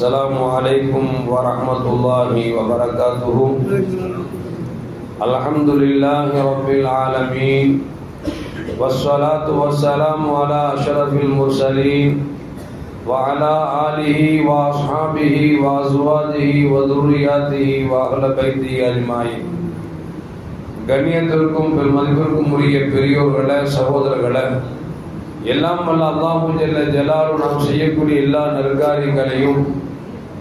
السلام عليكم ورحمة الله وبركاته الحمد لله رب العالمين والصلاة والسلام على أشرف المرسلين وعلى آله وأصحابه وأزواجه وذرياته وأهل بيته أجمعين கண்ணியத்திற்கும் பெருமதிப்பிற்கும் உரிய பெரியோர்களே சகோதரர்களே எல்லாம் வல்ல அல்லாஹு ஜல்ல ஜலாலு நாம் செய்யக்கூடிய எல்லா நற்காரியங்களையும்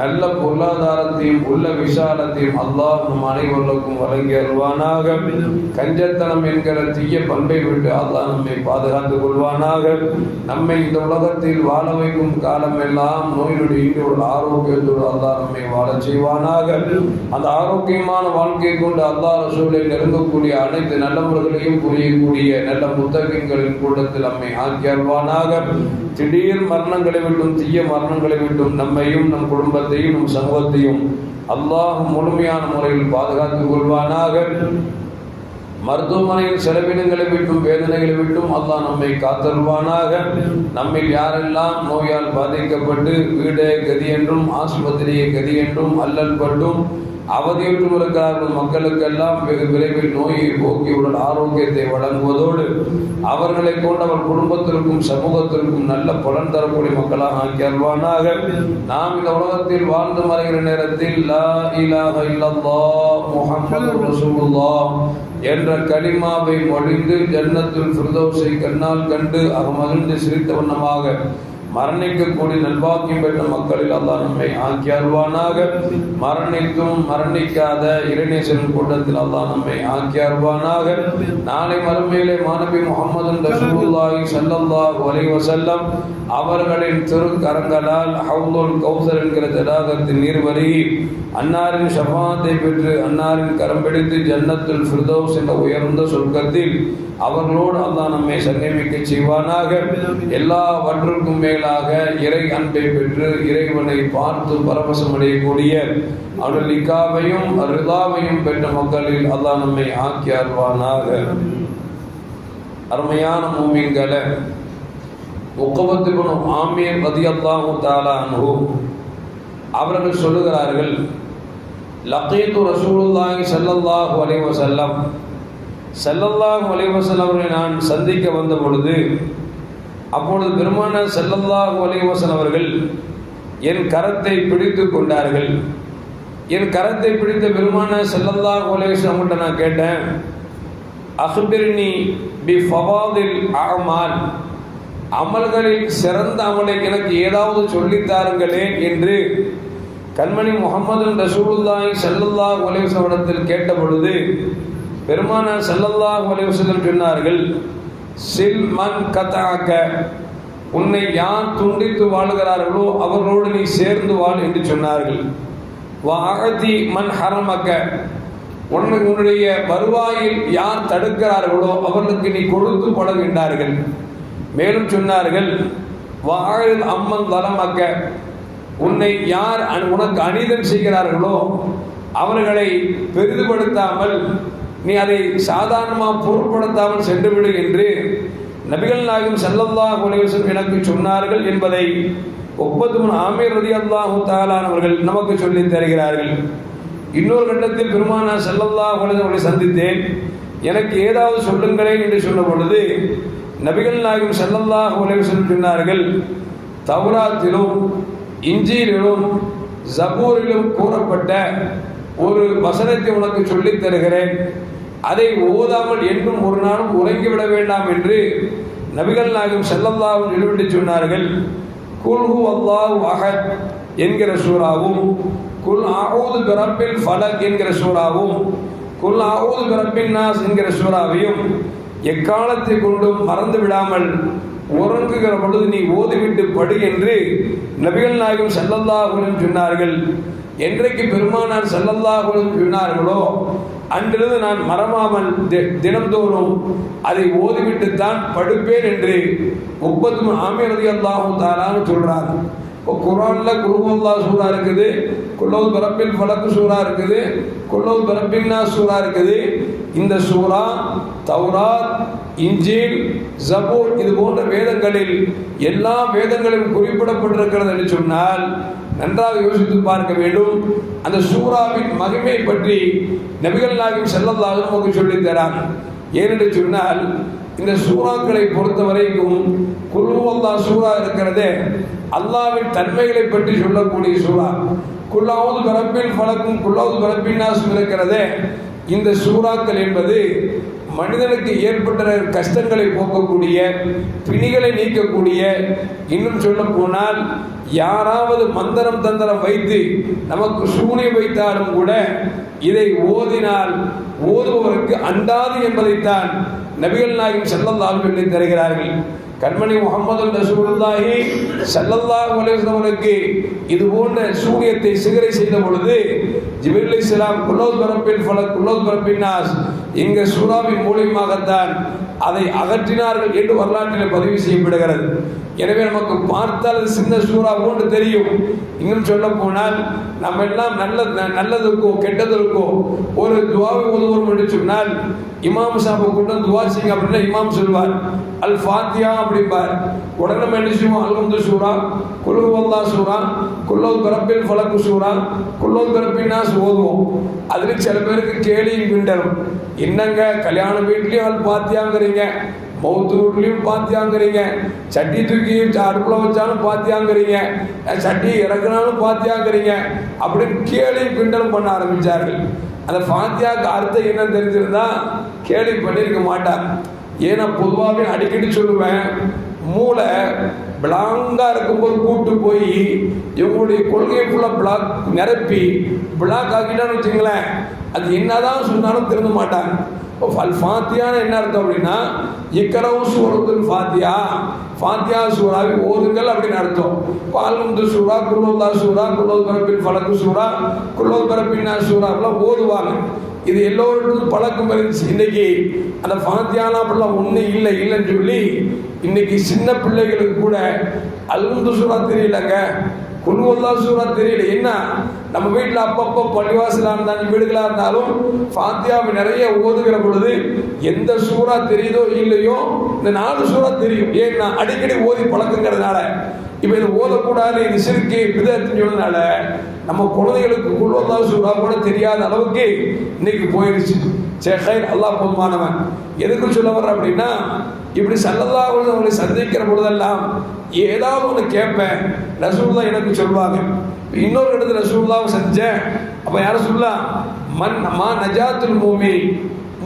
நல்ல பொருளாதாரத்தையும் உள்ள விசாலத்தையும் அல்லாஹ் நம் அனைவருக்கும் வழங்கி அருள்வானாக. கஞ்சத்தனம் என்கிற தீய பண்பை விட்டு அல்லாஹ் நம்மை பாதுகாத்துக் கொள்வானாக. நம்மை இந்த உலகத்தில் வாழ வைக்கும் காலமெல்லாம் நோயினுடைய இன்று ஆரோக்கியத்தோடு அல்லாஹ் நம்மை வாழச் செய்வானாக. அந்த ஆரோக்கியமான வாழ்க்கை கொண்டு அல்லாஹ் ரசூலை நெருங்கக்கூடிய அனைத்து நல்ல முறைகளையும் புரியக்கூடிய நல்ல புத்தகங்களின் கூட்டத்தில் நம்மை ஆக்கி அருள்வானாக. திடீர் மரணங்களை விட்டும் தீய மரணங்களை விட்டும் நம்மையும் நம் குடும்ப குடும்பத்தையும் நம் சமூகத்தையும் அல்லாஹ் முழுமையான முறையில் பாதுகாத்துக் கொள்வானாக. மருத்துவமனையில் செலவினங்களை விட்டும் வேதனைகளை விட்டும் அல்லாஹ் நம்மை காத்தருவானாக நம்மில் யாரெல்லாம் நோயால் பாதிக்கப்பட்டு வீடே கதி என்றும் ஆஸ்பத்திரியை கதி என்றும் அல்லல் பட்டும் அவதியுற்றும் இருக்கிறார்கள் மக்களுக்கெல்லாம் வெகு விரைவில் நோயை போக்கியுடன் ஆரோக்கியத்தை வழங்குவதோடு அவர்களை கொண்டவர் குடும்பத்திற்கும் சமூகத்திற்கும் நல்ல பலன் தரக்கூடிய மக்களாக ஆக்கி அல்வானாக நாம் இந்த உலகத்தில் வாழ்ந்து மறைகிற நேரத்தில் லா இலாஹ இல்லல்லாஹ் முஹம்மது ரசூலுல்லாஹ் என்ற கலிமாவை மொழிந்து ஜன்னத்தில் ஃபிர்தௌஸை கண்ணால் கண்டு அகமகிழ்ந்து சிரித்த வண்ணமாக மரணிக்கக்கூடிய நல்வாக்கியம் பெற்ற மக்களில் அல்லா நம்மை ஆக்கி அருவானாக மரணிக்கும் மரணிக்காத இறைநேசரின் கூட்டத்தில் அல்லாஹ் நம்மை ஆக்கி அருவானாக நாளை மறுமையிலே மாணவி முகமது ரசூலுல்லாஹி ஸல்லல்லாஹு அலைஹி வஸல்லம் அவர்களின் திருக்கரங்களால் ஹவுலுல் கௌசர் என்கிற தடாகத்தின் நீர்வரி அன்னாரின் ஷஃபாத்தை பெற்று அன்னாரின் கரம் பிடித்து ஜன்னத்துல் ஃபிர்தௌஸ் என்ற உயர்ந்த சொர்க்கத்தில் அவர்களோடு அல்லாஹ் நம்மை சங்கமிக்க செய்வானாக. எல்லாவற்றுக்கும் மேலாக இறை அன்பை பெற்று இறைவனை பார்த்து பரவசம் அடையக்கூடிய அவர்கள் லிக்காவையும் ரிதாவையும் பெற்ற மக்களில் அல்லாஹ் நம்மை ஆக்கி அருவானாக அருமையான மூமிங்களை முக்கபத்துபனும் ஆமீர் ரதி அல்லாஹு தாலா அவர்கள் சொல்லுகிறார்கள் லக்கீத்து ரசூலுல்லாஹி ஸல்லல்லாஹு அலைவசல்லம் வஸல்லம். ஸல்லல்லாஹு அலைஹி நான் சந்திக்க வந்த பொழுது அப்பொழுது பெருமான செல்லல்லாஹு அலைஹி அவர்கள் என் கரத்தை பிடித்து கொண்டார்கள். என் கரத்தை பிடித்த பெருமான செல்லல்லாஹு அலைஹி அவங்கள்ட்ட நான் கேட்டேன் அஹ்பிர்னி பி ஃபவாதில் அமால் அமல்களில் சிறந்த அமலை எனக்கு ஏதாவது சொல்லித்தாருங்களேன் என்று கண்மணி முகமது ரசூலுல்லாய் செல்லல்லா அலைஹி வஸல்லம் கேட்ட பொழுது பெருமானார் செல்லல்லா அலைஹி சொன்னார்கள் சில் மன் கதாக்க உன்னை யார் துண்டித்து வாழுகிறார்களோ அவர்களோடு நீ சேர்ந்து வாழ் என்று சொன்னார்கள். வாகதி மன் ஹரமக்க உன்னை உன்னுடைய வருவாயில் யார் தடுக்கிறார்களோ அவர்களுக்கு நீ கொடுத்து பழகின்றார்கள் மேலும் சொன்னார்கள் வாழில் அம்மன் தலமக்க உன்னை யார் உனக்கு அநீதம் செய்கிறார்களோ அவர்களை பெரிதுபடுத்தாமல் நீ அதை சாதாரணமாக பொருட்படுத்தாமல் சென்றுவிடு என்று நபிகள் நாயகம் செல்லல்லா குலேசன் எனக்கு சொன்னார்கள் என்பதை ஒப்பத்துமன் ஆமீர் ரதி அல்லாஹு தாலானவர்கள் நமக்கு சொல்லித் தருகிறார்கள். இன்னொரு கட்டத்தில் பெருமானா செல்லல்லா குலேசம் சந்தித்தேன். எனக்கு ஏதாவது சொல்லுங்களேன் என்று சொன்ன பொழுது நபிகள் நாயகம் செல்லல்லாஹ் குலேசன் சொன்னார்கள் தௌராத்திலும் இஞ்சியிலும் ஜபூரிலும் கூறப்பட்ட ஒரு வசனத்தை உனக்கு சொல்லித் தருகிறேன். அதை ஓதாமல் என்றும் ஒரு நாளும் உறங்கிவிட வேண்டாம் என்று நபிகள் நாயகம் செல்லல்லாவும் நிறுவிட்டு சொன்னார்கள். குல்ஹு அல்லாஹ் அகத் என்கிற சூறாவும் குல் ஆவுது பிறப்பில் ஃபலக் என்கிற சூறாவும் குல் ஆவுது பிறப்பின் நாஸ் என்கிற சூறாவையும் எக்காலத்தை கொண்டும் மறந்து விடாமல் உறங்குகிற பொழுது நீ ஓதிவிட்டு படு என்று நபிகள் நாயகம் ஸல்லல்லாஹு சொன்னார்கள். என்றைக்கு பெருமானார் ஸல்லல்லாஹு சொன்னார்களோ அன்றிலிருந்து நான் மறவாமல் தி- தினந்தோறும் அதை ஓதிவிட்டு தான் படுப்பேன் என்று முப்பத்து ஆமீர் அல்லாஹும் தாரான்னு சொல்கிறார் இப்போ குரானில் குருவல்லா சூறா இருக்குது குல்லவு பரப்பில் பழக்கு சூறா இருக்குது குல்லவு பரப்பின்னா சூறா இருக்குது. இந்த சூறா தௌராத் இஞ்சில் ஜபூர் இது போன்ற வேதங்களில் எல்லா வேதங்களிலும் குறிப்பிடப்பட்டிருக்கிறது என்று சொன்னால் நன்றாக யோசித்து பார்க்க வேண்டும். அந்த சூறாவின் மகிமை பற்றி நபிகள் நாயகம் செல்லதாக நமக்கு சொல்லித் தராங்க. ஏனென்று சொன்னால் இந்த சூறாக்களை பொறுத்த வரைக்கும் குல்வல்லா சூறா இருக்கிறதே அல்லாவின் தன்மைகளை பற்றி சொல்லக்கூடிய சூறா. குல்லாவது பரப்பில் பழக்கும் குல்லாவது பரப்பின்னாசும் இருக்கிறதே. இந்த சூறாக்கள் என்பது மனிதனுக்கு ஏற்பட்ட கஷ்டங்களை போக்கக்கூடிய பிணிகளை நீக்கக்கூடிய இன்னும் சொல்ல போனால் யாராவது மந்திரம் தந்திரம் வைத்து நமக்கு சூனை வைத்தாலும் கூட இதை ஓதினால் ஓதுபவருக்கு அண்டாது என்பதைத்தான் நபிகள் நாயகம் செல்லந்தாலும் என்று தருகிறார்கள். கண்மணி முகமது ரசூலுல்லாஹி சல்லல்லாஹு அலைஹி வஸல்லம் அவர்களுக்கு இது போன்ற சூரியத்தை சிகரை செய்த பொழுது ஜிபில் இஸ்லாம் குல்லோத் பரப்பில் பல குல்லோத் பரப்பினாஸ் இங்க சூறாவின் மூலியமாகத்தான் அதை அகற்றினார்கள் என்று வரலாற்றில் பதிவு செய்யப்படுகிறது. எனவே நமக்கு பார்த்தால் அது சின்ன சூறா போன்று தெரியும். இன்னும் சொல்ல போனால் நம்ம எல்லாம் நல்ல நல்லதுக்கோ கெட்டதற்கோ ஒரு துவாவை உதவும் என்று சொன்னால் இமாம் சாப்பை கொண்டு துவா செய்யுங்க அப்படின்னா இமாம் சொல்வார். அல் ஃபாத்தியா அப்படிம்பார். உடனே நம்ம என்ன செய்வோம்? அல்ஹம்து சூரா குலு வல்லா சூரா குல்லோத் பிறப்பில் ஃபலக்கு சூரா பிறப்பின்னாஸ் ஓதுவோம் அதில் சில பேருக்கு கேலியும் கிண்டலும். என்னங்க கல்யாண வீட்லேயும் அது பாத்தியாங்கிறீங்க? மௌத்து வீட்லையும் பாத்தியாங்கிறீங்க? சட்டி தூக்கி அடுப்பில் வச்சாலும் பாத்தியாங்கிறீங்க? சட்டி இறக்குனாலும் பாத்தியாங்கிறீங்க? அப்படின்னு கேலியும் கிண்டலும் பண்ண ஆரம்பிச்சார்கள். அந்த ஃபாத்தியாவுக்கு அர்த்தம் என்னன்னு தெரிஞ்சிருந்தா கேலி பண்ணியிருக்க மாட்டார். ஏன்னா பொதுவாகவே அடிக்கடி சொல்லுவேன் மூளை பிளாங்காக இருக்கும்போது கூட்டு போய் இவங்களுடைய கொள்கையை ஃபுல்லாக பிளாக் நிரப்பி பிளாக் ஆக்கிட்டான்னு வச்சுங்களேன் அது என்னதான் சொன்னாலும் திருந்த மாட்டாங்க. ஃபல் ஃபாத்தியான ஃபாத்தியான்னு என்ன அர்த்தம் அப்படின்னா இக்கரவும் சூரத்தில் ஃபாத்தியா ஃபாத்தியா சூறாவை ஓதுங்கள் அப்படின்னு அர்த்தம். பால்முந்து சூறா குல்லோல்லா சூறா குல்லோல் பரப்பின் ஃபலக்கு சூறா குல்லோல் பரப்பின்னா சூறாவெல்லாம் ஓதுவாங்க. இது எல்லோருக்கும் பழக்கம் இருந்துச்சு. இன்னைக்கு அந்த ஃபாத்தியானா அப்படிலாம் ஒன்றும் இல்லை இல்லைன்னு சொல்லி இன்னைக்கு சின்ன பிள்ளைகளுக்கு கூட அல்முந்து சூறா தெரியலங்க. குல்வல்லா சூறா தெரியல. என்ன? நம்ம வீட்டில் அப்பப்போ பள்ளிவாசலாக இருந்தாலும் வீடுகளாக இருந்தாலும் ஃபாத்தியாவை நிறைய ஓதுகிற பொழுது எந்த சூறா தெரியுதோ இல்லையோ இந்த நாலு சூறா தெரியும். ஏன்னா அடிக்கடி ஓதி பழக்கங்கிறதுனால. இப்போ இது ஓதக்கூடாது இது சிறுக்கு விதத்துன்னு சொன்னதுனால நம்ம குழந்தைகளுக்கு குல்வல்லா சொல்றா கூட தெரியாத அளவுக்கு இன்னைக்கு போயிடுச்சு சேகர் அல்லாஹ் போதுமானவன் எதுக்கு சொல்ல வர்ற அப்படின்னா இப்படி சல்லல்லா அவங்களை சந்திக்கிற பொழுதெல்லாம் ஏதாவது ஒன்று கேட்பேன். ரசூல்லா எனக்கு சொல்லுவாங்க. இன்னொரு இடத்துல ரசூல்லாவை செஞ்சேன். அப்போ யார சொல்லலாம் மண் மா நஜாத்துல் மூமி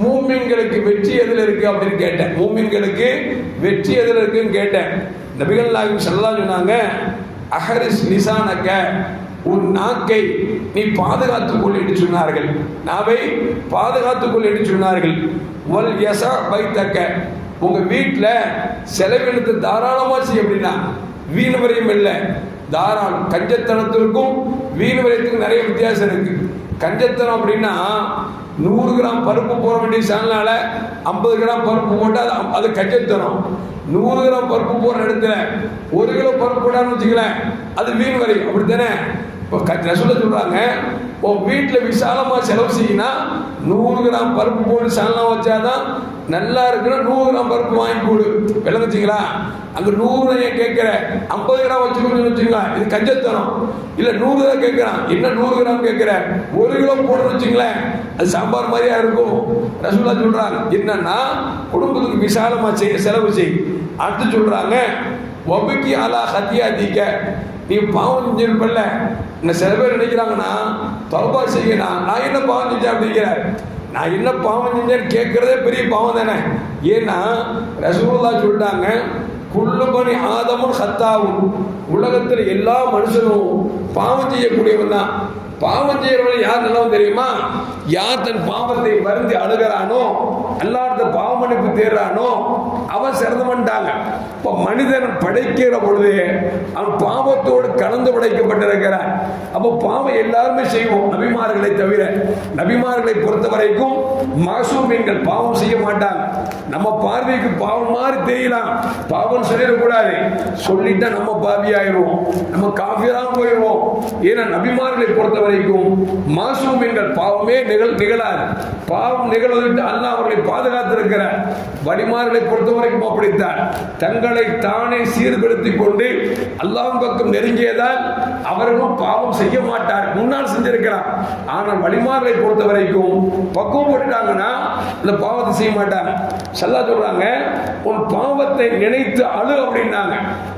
மூமின்களுக்கு வெற்றி எதில் இருக்கு அப்படின்னு கேட்டேன். மூமின்களுக்கு வெற்றி எதில் இருக்குன்னு கேட்டேன். நபிகள் நாயகம் சல்லா சொன்னாங்க அஹரிஸ் நிசானக்க. உன் நாக்கை நீ பாதுகாத்துக் கொள் என்று சொன்னார்கள். நாவை பாதுகாத்துக் கொள் என்று சொன்னார்கள். வல் யசா வைத்தக்க. உங்க வீட்டில் செலவினத்தை தாராளமாக செய்ய அப்படின்னா வீண் வரையும் இல்லை. தாராளம் கஞ்சத்தனத்திற்கும் வீண் வரையத்துக்கும் நிறைய வித்தியாசம் இருக்கு. கஞ்சத்தனம் அப்படின்னா நூறு கிராம் பருப்பு போட வேண்டிய சேனலால ஐம்பது கிராம் பருப்பு போட்டால் அது அது கஞ்சத்தனம். நூறு கிராம் பருப்பு போடுற இடத்துல ஒரு கிலோ பருப்பு போட்டான்னு வச்சுக்கல அது வீண் வரை அப்படித்தானே? இப்போ ரசூல சொல்கிறாங்க இப்போ வீட்டில் விசாலமாக செலவு செய்யினா நூறு கிராம் பருப்பு போட்டு சாலனா வச்சாதான் நல்லா இருக்குன்னா நூறு கிராம் பருப்பு வாங்கி போடு விளங்குச்சிங்களா அங்கே நூறு ஏன் கேட்குற? ஐம்பது கிராம் வச்சுக்கணும்னு வச்சுங்களா? இது கஞ்சத்தனம். இல்லை நூறு தான் கேட்குறான். என்ன நூறு கிராம் கேட்குற? ஒரு கிலோ போடணும்னு வச்சுங்களேன். அது சாம்பார் மாதிரியா இருக்கும். ரசூலா சொல்கிறாங்க என்னன்னா குடும்பத்துக்கு விசாலமாக செய்ய செலவு செய். அடுத்து சொல்கிறாங்க ஒபுக்கி அலா ஹத்தியா தீக்க. நீ பாவம் செஞ்சிருப்பல்ல இந்த சில பேர் நினைக்கிறாங்கன்னா தௌபா செய்யணும் நான் என்ன பாவம் செஞ்சேன் அப்படிங்கிறார் நான் என்ன பாவம் செஞ்சேன்னு கேட்கறதே பெரிய பாவம் தானே. ஏன்னா ரசகுல்லா சொல்லிட்டாங்க குள்ளுமணி ஆதமும் சத்தாவும் உலகத்தில் எல்லா மனுஷனும் பாவம் செய்யக்கூடியவன் தான். பாவம் செய்யறவன் யார் நல்லவன் தெரியுமா? யார் தன் பாவத்தை வருந்தி அழுகிறானோ அல்லாத பாவ மன்னிப்பு தேடுறானோ அவன் சிறந்தவன்ட்டாங்க இப்போ மனிதன் படைக்கிற பொழுது அவன் பாவத்தோடு கலந்து படைக்கப்பட்டிருக்கிறான் அப்போ பாவம் எல்லாருமே செய்வோம் நபிமார்களை தவிர. நபிமார்களை பொறுத்த வரைக்கும் மாசூமீன்கள் பாவம் செய்ய மாட்டாங்க. நம்ம பார்வைக்கு பாவம் மாதிரி தெரியலாம். பாவம் சொல்லிடக்கூடாது. சொல்லிட்டா நம்ம பாவி ஆயிடுவோம். நம்ம காஃபியராக போயிடுவோம். ஏன்னா நபிமார்களை பொறுத்த வரைக்கும் மாசூமீன்கள் பாவமே நிகழ் நிகழாது. பாவம் நிகழ்வதற்கு அல்லா அவர்களை பாதுகாத்திருக்கிறார் வடிமார்களை பொறுத்த வரைக்கும் அப்படித்தான். தங்களை தானே சீர்படுத்திக் கொண்டு அல்லாஹ் பக்கம் நெருங்கியதால் அவர்களும் பாவம் செய்ய மாட்டார். முன்னால் செஞ்சிருக்கலாம். ஆனால் வழிமார்களை பொறுத்த வரைக்கும் பக்குவப்பட்டுட்டாங்கன்னா இந்த பாவத்தை செய்ய மாட்டாங்க சல்லா சொல்றாங்க உன் பாவத்தை நினைத்து அழு அப்படின்னாங்க.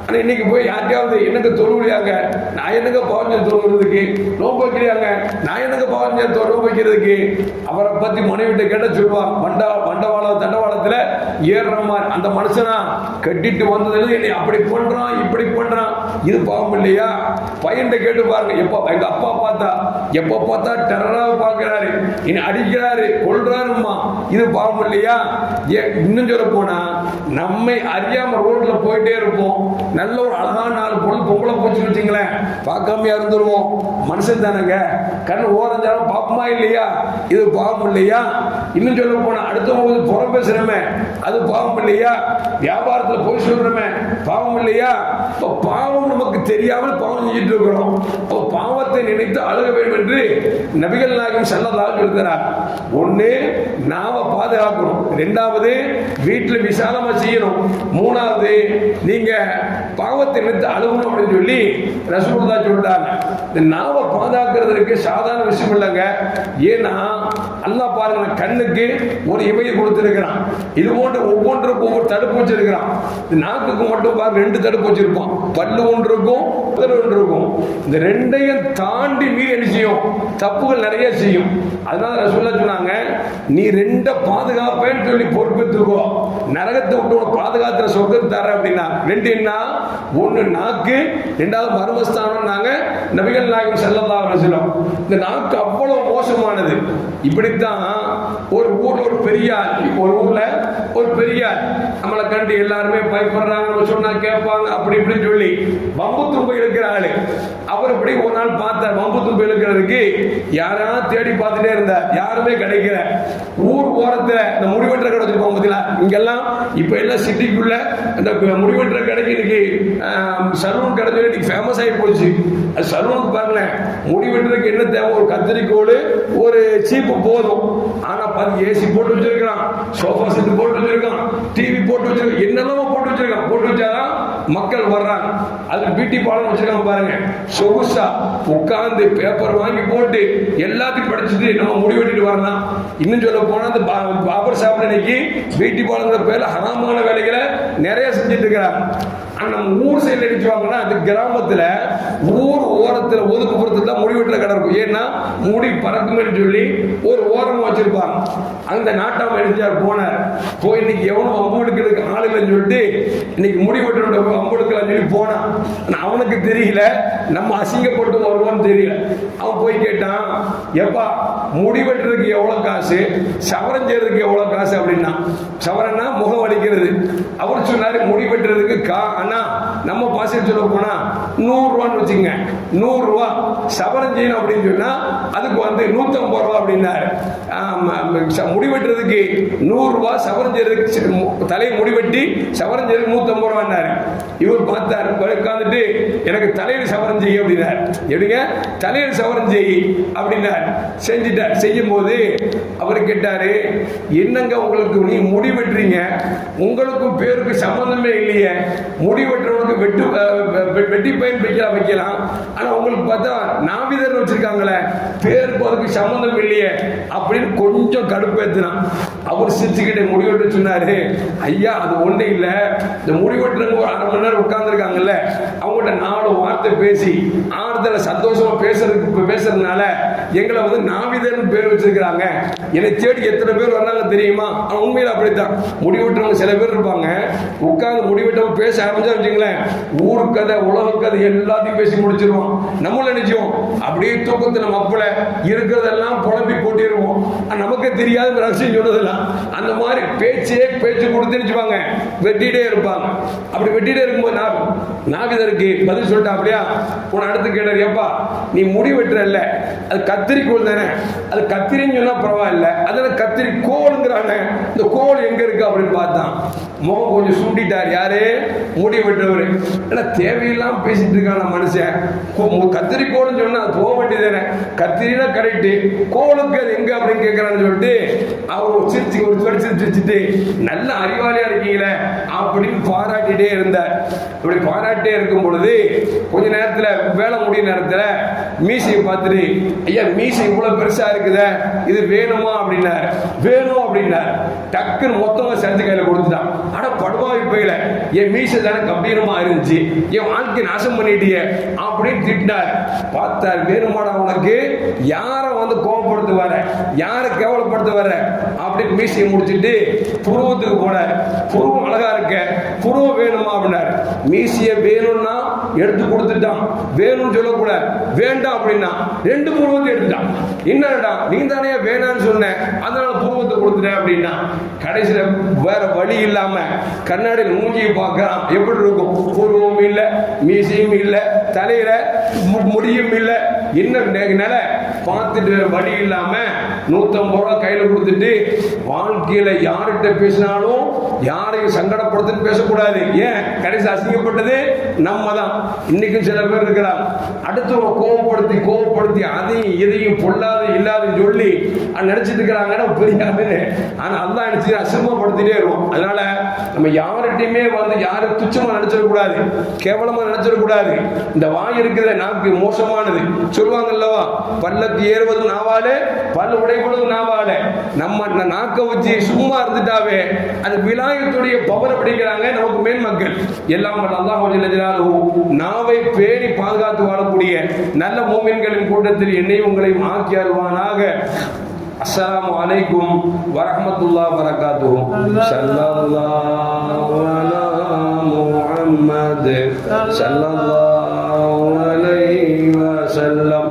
ஆனால் இன்னைக்கு போய் யார்கிட்டயாவது என்னங்க தொழுவியாங்க நான் என்னங்க பாவம் தொழுகிறதுக்கு? நோன்பு வைக்கிறாங்க நான் என்னங்க பாவம் நோன்பு வைக்கிறதுக்கு? அவரை பத்தி மனைவிட்ட கேட்ட சொல்லுவான் மண்டா மண்டவாள தண்டவாளத்துல ஏறுற மாதிரி அந்த மனுஷனா கட்டிட்டு வந்ததுல என்னை அப்படி பண்றான் இப்படி பண்றான். இது பாவம் இல்லையா? பையன் கேட்டு பாருங்க. எப்போ எங்க அப்பா பார்த்தா எப்போ பார்த்தா டெரராக பார்க்கிறாரு. இனி அடிக்கிறாரு கொள்றாருமா இது பாவம் இல்லையா? இன்னும் சொல்ல போனா நம்மை அறியாம ரோட்ல போயிட்டே இருப்போம். நல்ல ஒரு அழகான நாலு பொருள் பொம்பளை போச்சு வச்சுங்களேன். பார்க்காம இருந்துருவோம். மனுஷன் தானேங்க. கண் ஓரஞ்சாலும் பாப்பமா இல்லையா? இது பாவம் இல்லையா? இன்னும் சொல்ல போனா அடுத்தவங்க புறம் பேசுறமே. அது பாவம் இல்லையா? வியாபாரத்தில் போய் சொல்றமே. பாவம் இல்லையா இப்போ பாவம் நமக்கு தெரியாமல் பாவம் செஞ்சுட்டு இருக்கிறோம். இப்போ பாவத்தை நினைத்து அழுக வேண்டும் என்று நபிகள் நாயகம் செல்லதாக இருக்கிறார் ஒண்ணு நாம பாதுகாக்கணும். ரெண்டாவது வீட்டில் விசாலமா செய்யணும். மூணாவது நீங்க பாவத்தை நினைத்து அழுகணும் அப்படின்னு சொல்லி ரசூலுல்லா சொல்றாங்க. இந்த நாவை பாதுகாக்கிறதுக்கு சாதாரண விஷயம் இல்லைங்க. ஏன்னா அல்லா பாருங்க கண்ணுக்கு ஒரு இமையை கொடுத்துருக்கிறான். இது போன்று ஒவ்வொன்றுக்கும் ஒவ்வொரு தடுப்பு வச்சிருக்கிறான். இந்த நாக்குக்கு மட்டும் பாருங்க ரெண்டு தடுப்பு வச்சிருப்பான். பல்லு ஒன்று இருக்கும் உதடு ஒன்று இருக்கும் இந்த ரெண்டையும் தாண்டி மீறி என்ன செய்யும்? தப்புகள் நிறைய செய்யும். அதனால ரசூல்லா சொன்னாங்க நீ ரெண்ட பாதுகாப்பேன்னு சொல்லி பொறுப்பெடுத்துக்கோ நரகத்தை விட்டு உனக்கு பாதுகாத்துற சொர்க்கத்தை தர அப்படின்னா ரெண்டு என்ன? ஒன்று நாக்கு ரெண்டாவது மர்மஸ்தானம் நாங்கள் நபிகள் நாயகம் செல்லதா சொல்லும் இந்த நாக்கு அவ்வளோ மோசமானது. இப்படித்தான் ஒரு ஊர் ஒரு பெரியார் ஒரு ஊரில் ஒரு பெரியார். நம்மளை கண்டு எல்லாருமே பயப்படுறாங்க நம்ம சொன்னா கேட்பாங்க அப்படி இப்படின்னு சொல்லி வம்பு தும்பு இருக்கிற ஆளு. அவர் இப்படி ஒரு நாள் பார்த்தார் வம்பு தும்பு இழுக்கிறதுக்கு. யாராவது தேடி பார்த்துட்டே இருந்தார் யாருமே கிடைக்கல. ஊர் ஓரத்தில் இந்த முடிவெட்டுற கடை வச்சிருப்பாங்க பார்த்தீங்களா இங்கெல்லாம் இப்போ எல்லாம் சிட்டிக்குள்ள அந்த முடிவெட்டுற கடைக்கு இன்னைக்கு சலூன் கிடச்சோட இன்னைக்கு ஃபேமஸ் ஆகி போச்சு. அது சலூனுக்கு பாருங்களேன் முடி வெட்டுறதுக்கு என்ன தேவை? ஒரு கத்திரிக்கோல் ஒரு சீப்பு போதும். ஆனால் பாருங்க ஏசி போட்டு வச்சிருக்கான் சோஃபா செட்டு போட்டு வச்சிருக்கான். டிவி போட்டு வச்சிருக்கான். என்னெல்லாமோ போட்டு வச்சிருக்கான். போட்டு வச்சாதான் மக்கள் வர்றாங்க. அதுக்கு பியூட்டி பார்லர் வச்சிருக்காங்க பாருங்க. சொகுசா உட்கார்ந்து பேப்பர் வாங்கி போட்டு எல்லாத்தையும் படிச்சுட்டு நம்ம முடி வெட்டிட்டு வரலாம். இன்னும் சொல்ல போனா அந்த பா- பாபர் சாப்பிட இன்னைக்கு பியூட்டி பார்லர் பேர்ல ஹராமான வேலைகளை நிறைய செஞ்சுட்டு இருக்கிறாங்க. ஆனா நம்ம ஊர் சைடுல நினைச்சுவாங்கன்னா அது கிராமத்துல ஊர் ஓரத்துல ஒதுக்குப்புறத்துல முடி வெட்டுற கிடக்கும் ஏன்னா முடி பறக்கும்னு சொல்லி ஒரு ஓரம் வச்சிருப்பாங்க. அந்த நாட்டாம எழுதியார் போனார். போய் இன்னைக்கு எவனும் அம்பு எடுக்கிறதுக்கு ஆள் இல்லைன்னு சொல்லிட்டு இன்னைக்கு முடி வெட்டுற அம்பு சொல்லி போனான். அவனுக்கு தெரியல. நம்ம அசிங்கப்பட்டு வருவோம்னு தெரியல. அவன் போய் கேட்டான் எப்பா முடி வெட்டுறதுக்கு எவ்வளோ காசு? சவரம் செய்யறதுக்கு எவ்வளோ காசு? அப்படின்னா சவரன்னா முகம் வலிக்கிறது. அவர் சொன்னார் முடி வெட்டுறதுக்கு கா அண்ணா நம்ம பாசிட்டு சொல்ல போனா நூறுரூவான்னு வச்சுங்க நூறு சவரம் செய்யணும் அப்படின்னு சொன்னால் அதுக்கு வந்து நூற்றம்பது ரூபா அப்படின்னாரு. ஆமா, ச- முடி வெட்டுறதுக்கு நூறுரூவா சவரம் செய்யறதுக்கு தலையை முடி வெட்டி சவரம் செய்யறதுக்கு நூற்றம்பது ரூபான்னாரு. இவர் பார்த்தாரு உட்காந்துட்டு எனக்கு தலையில் சவரம் செய்ய அப்படின்னார். எப்படிங்க? தலையில் சவரம் செய் அப்படின்னார். செஞ்சிட்டார். செய்யும் போது அவர் கேட்டார் என்னங்க உங்களுக்கு நீ முடி வெட்டுறீங்க? உங்களுக்கும் பேருக்கு சம்பந்தமே இல்லையே. முடி வெட்டுறவனுக்கு வெட்டு வெட்டி பயன் வைக்கலாம் வைக்கலாம். ஆனா உங்களுக்கு பார்த்தா நாவிதர் வச்சிருக்காங்களே. பேருக்கு அதுக்கு சம்மந்தம் இல்லையே அப்படின்னு கொஞ்சம் கடுப்பேத்தினான். அவர் சிரிச்சுக்கிட்டே முடிவெட்டு சொன்னாரு ஐயா அது ஒண்ணு இல்ல. இந்த முடிவெட்டுறவங்க ஒரு அரை மணி நேரம் உட்கார்ந்துருக்காங்கல்ல அவங்கள்ட்ட நாலு வார்த்தை பேசி ஆறுதல சந்தோஷமா பேசுறதுக்கு பேசுறதுனால எங்களை வந்து நாவிதன் பேர் வச்சிருக்கிறாங்க. என்னை தேடி எத்தனை பேர் வர்றாங்க தெரியுமா? உண்மையில அப்படித்தான். முடிவெட்டுறவங்க சில பேர் இருப்பாங்க. உட்கார்ந்து முடிவெட்டவங்க பேச ஆரம்பிச்சா வச்சுங்களேன் ஊர் கதை உலக கதை எல்லாத்தையும் பேசி முடிச்சிருவோம் நம்மள நினைச்சோம் அப்படியே தூக்கத்துல மப்பல இருக்கிறதெல்லாம் புலம்பி போட்டிருவோம். நமக்கு தெரியாத ரகசியம் சொன்னதெல்லாம் அந்த மாதிரி பேச்சே பேச்சு கொடுத்து நினைச்சுப்பாங்க வெட்டிட்டே இருப்பாங்க. அப்படி வெட்டிட்டே இருக்கும்போது நான் நாவிதருக்கு பதில் சொல்லிட்டா அப்படியா? உன அடுத்து கேட்டார் எப்பா நீ முடி வெட்டுறல்ல. அது கத்திரிக்கோள் தானே. அது கத்திரின்னு சொன்னால் பரவாயில்ல. அதில் கத்திரி கோளுங்கிறாங்க இந்த கோல் எங்கே இருக்கு? அப்படின்னு பார்த்தான். முகம் கொஞ்சம் சுண்டிட்டார் யாரு? முடி விட்டவர். ஏன்னா தேவையில்லாம பேசிட்டு இருக்கான மனுஷன். கோ- கத்திரிக்கோள்னு சொன்னா அது போக வேண்டியதானே கத்திரினா கரெக்டு கோளுக்கு அது எங்க அப்படின்னு கேட்கறான்னு சொல்லிட்டு அவர் சிரிச்சு ஒரு சொல்லி சிரிச்சு வச்சுட்டு நல்ல அறிவாளியா இருக்கீங்களே அப்படின்னு பாராட்டிட்டே இருந்தார். இப்படி பாராட்டிட்டே இருக்கும் பொழுது கொஞ்ச நேரத்துல வேலை முடிய நேரத்துல மீசையை பார்த்துட்டு ஐயா மீசை இவ்வளவு பெருசா இருக்குத இது வேணுமா? அப்படின்னாரு. வேணும் அப்படின்னாரு. டக்குன்னு மொத்தமா செஞ்சு கையில கொடுத்துட்டான். அட படுவாவி போயில. என் மீசை தானே கம்பீரமா இருந்துச்சு. என் வாழ்க்கை நாசம் பண்ணிட்டியே. அப்படின்னு திட்டினார் பார்த்தார் வேணுமாடா உனக்கு? யாரை வந்து கோவப்படுத்த வர யாரை கேவலப்படுத்த வர அப்படின்னு மீசையை முடிச்சிட்டு புருவத்துக்கு போனார். புருவம் அழகா இருக்க. புருவம் வேணுமா அப்படின்னார். மீசையை வேணும்னா எடுத்து கொடுத்துட்டான் வேணும்னு சொல்லக்கூடாது வேண்டாம் அப்படின்னா ரெண்டு பூர்வத்தை எடுத்துட்டான் என்னடா நீ தானே வேணாம்னு சொன்ன. அதனால பூர்வத்தை கொடுத்துட்டேன் அப்படின்னா கடைசியில வேற வழி இல்லாம கண்ணாடியில் மூஞ்சியை பார்க்கறான் எப்படி இருக்கும்? பூர்வமும் இல்லை மீசையும் இல்லை தலையில முடியும் இல்லை. என்ன நில பார்த்துட்டு வழி இல்லாம நூத்தம்பது ரூபா கையில் கொடுத்துட்டு வாழ்க்கையில் யார்கிட்ட பேசினாலும் யாரையும் சங்கடப்படுத்துன்னு பேசக்கூடாது. ஏன்? கடைசி அசிங்கப்பட்டது நம்ம தான் இன்னைக்கும் சில பேர் இருக்கிறாங்க அடுத்தவங்க கோவப்படுத்தி கோவப்படுத்தி அதையும் இதையும் பொல்லாத இல்லாதுன்னு சொல்லி நினைச்சிட்டு இருக்கிறாங்கன்னா பெரிய ஆனால் அதான் நினைச்சு அசிங்கப்படுத்திட்டே இருக்கும். அதனால நம்ம யார்கிட்டயுமே வந்து யாரும் துச்சமாக நினைச்சிடக்கூடாது. கேவலமாக நினைச்சிடக்கூடாது. இந்த வாய் இருக்கிற நாக்கு மோசமானது. சொல்லுவாங்க அல்லவா? பல்லக்கு ஏறுவது நாவாலே பல் உடைப்பதும் நாவாலே நம்ம நாக்க வச்சு சும்மா இருந்துட்டாவே அது விலாயத்துடைய பவர் அப்படிங்கிறாங்க நமக்கு மேன் மக்கள். எல்லாம் நல்லா அல்லாஹ் நாவை பேணி பாதுகாத்து வாழக்கூடிய நல்ல மூமின்களின் கூட்டத்தில் என்னையும் உங்களையும் ஆக்கி அருவானாக அஸ்லாம் வலைக்கும் வரமத்துல்லா வரகாத்துஹு ஸல்லல்லாஹு அலா அலைஹி வஸல்லம்.